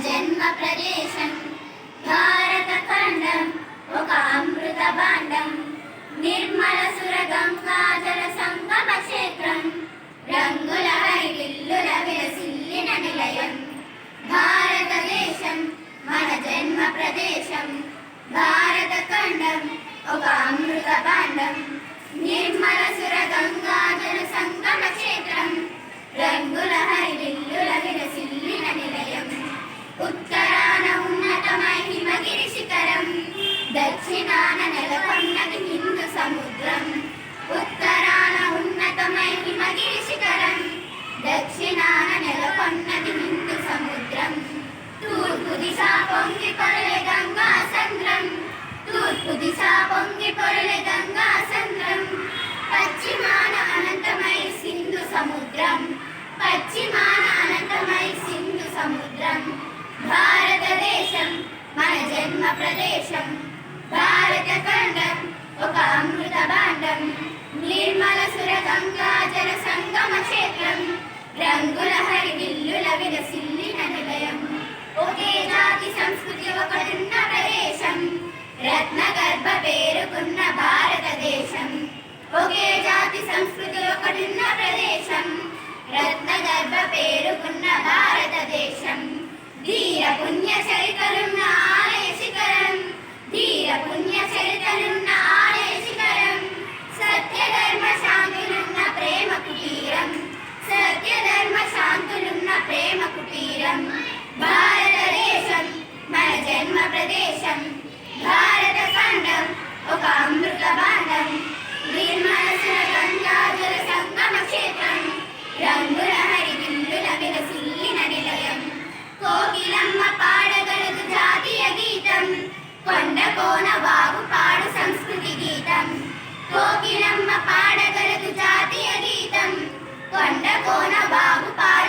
జన్మ ప్రదేశం. భారత ఖండం ఒక అమృత భాండం. నిర్మల సుర గంగా సంగమ క్షేత్రం. రంగుల హరివిల్లుల విలసిల్లిన నిలయం. భారతదేశం మన జన్మ ప్రదేశం. భారత ఖండం ఒక అమృత భాండం. నిర్మల సుర గంగా సంగమ క్షేత్రం. ప్రదేశం. భారత ఖండం ఒక అమృత భాండం. నిర్మల సుర గంగా జల సంగమ క్షేత్రం. రంగుల హరివిల్లుల సిల్లి నిలయం ఒకే జాతి సంస్కృతి ఒకటున్న ప్రదేశం. రత్న గర్భ పేరుకున్న భారతదేశం. ఒకే జాతి సంస్కృతి ఒకటున్న ప్రదేశం. రత్న గర్భ పేరుకున్న ప్రదేశం భారత ఖండం ఒక అమృత భాండం నిర్మల సుర గంగా జల సంగమ క్షేత్రం రంగుల హరివిల్లుల విలసిల్లిన నిలయం కోకిలమ్మ పాడగలదు జాతీయ గీతం కొండ కోన వాగు పాడు సంస్కృతి గీతం కోకిలమ్మ పాడగలదు జాతీయ గీతం కొండ కోన వాగు పాడు